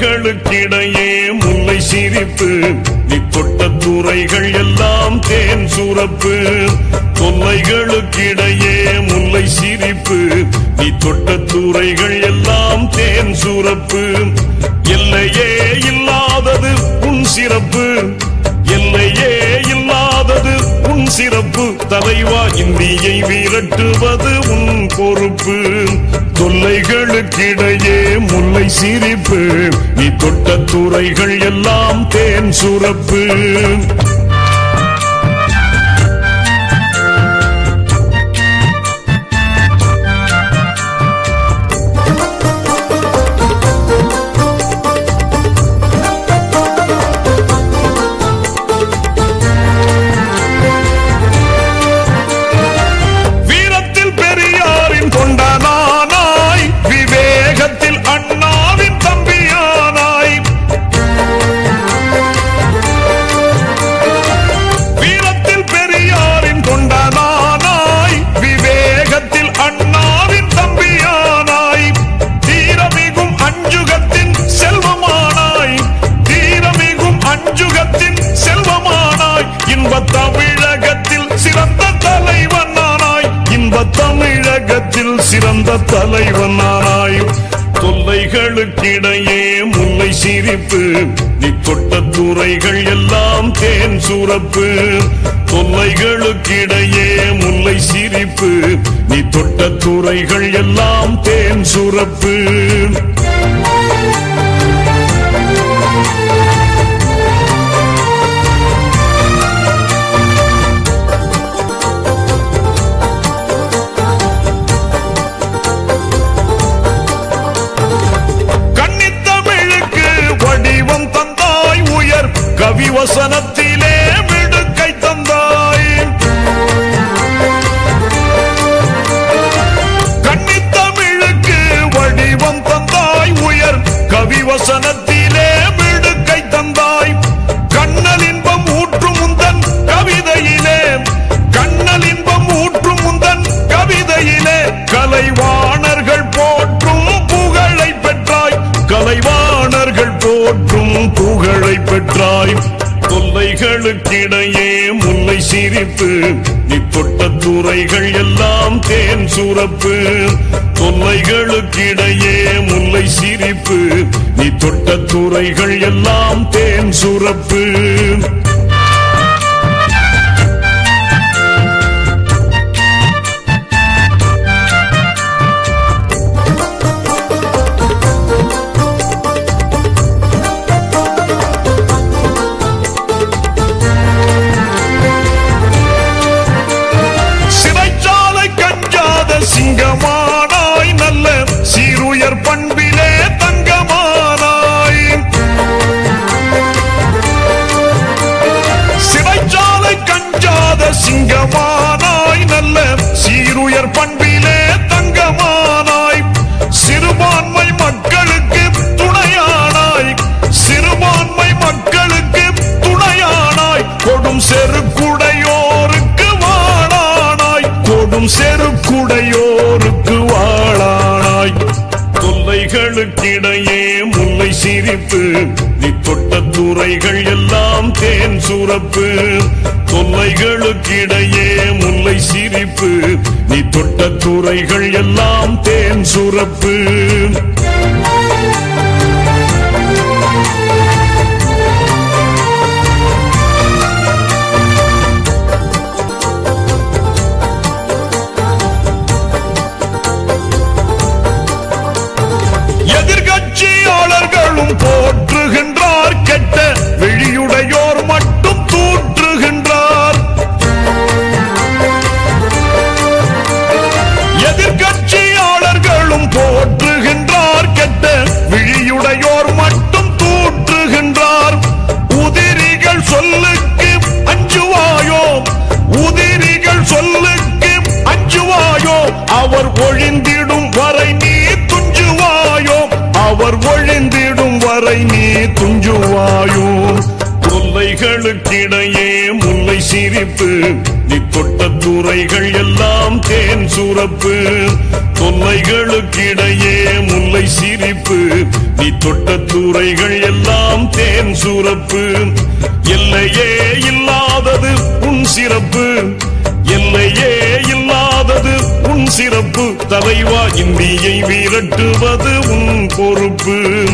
தொல்லைகளுக்கிடையே முல்லை சிரிப்பு. நீ தொட்ட துறைகள் எல்லாம் தேன் சுரப்பு. தொல்லைகளுக்கிடையே முல்லை சிரிப்பு. நீ தொட்ட துறைகள் எல்லாம் தேன் சுரப்பு. எல்லையே இல்லாதது உன் சிறப்பு. எல்லையே இல்லாதது உன் சிறப்பு. தலைவா இந்தியை விரட்டுவது உன் பொறுப்பு. தொல்லை தொல்லைகளுக்கிடையே முல்லை சிரிப்பு. நீ தொட்ட துறைகள் எல்லாம் தேன் சுரப்பு. செல்வமானாய் தமிழகத்தில் சிறந்த தலைவனானாய். இன்ப தமிழகத்தில் சிறந்த தலைவனானாய். தொல்லைகளுக்கிடையே முல்லை சிரிப்பு நீ தொட்ட துறைகள் எல்லாம் தேன் சுரப்பு. தொல்லைகளுக்கிடையே முல்லை சிரிப்பு நீ தொட்ட துறைகள் எல்லாம் தேன் சுரப்பு. கவி வசனத்திலே தொல்லைகளுக்கிடையே முல்லை சிரிப்பு. நீ தொட்ட துறைகள் எல்லாம் தேன் சுரப்பு. தொல்லைகளுக்கிடையே முல்லை சிரிப்பு. நீ தொட்ட துறைகள் எல்லாம் தேன் சுரப்பு. கொடும் செருக்குடையோருக்கு வாழானாய். தொல்லைகளுக்கிடையே முல்லை சிரிப்பு. நீ தொட்ட துறைகள் எல்லாம் தேன் சுரப்பு. தொல்லைகளுக்கிடையே முல்லை சிரிப்பு. நீ தொட்ட துறைகள் எல்லாம் தேன் சுரப்பு. ஒழிந்திடும் நீ துஞ்சுவாயோ? தொல்லைகளுக்கிடையே முல்லை சிரிப்பு. நீ தொட்ட துறைகள் எல்லாம் தேன் சுரப்பு. தொல்லைகளுக்கிடையே முல்லை சிரிப்பு. நீ தொட்ட துறைகள் எல்லாம் தேன் சுரப்பு. எல்லையே இல்லாதது உன் சிறப்பு. எல்லையே இல்லாதது உன் சிறப்பு. தலைவா இந்தியை விரட்டுவது உன் பொறுப்பு.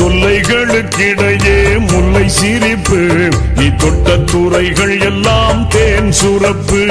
தொல்லைகளுக்கிடையே முல்லை சிரிப்பு. நீ தொட்ட துறைகள் எல்லாம் தேன் சுரப்பு.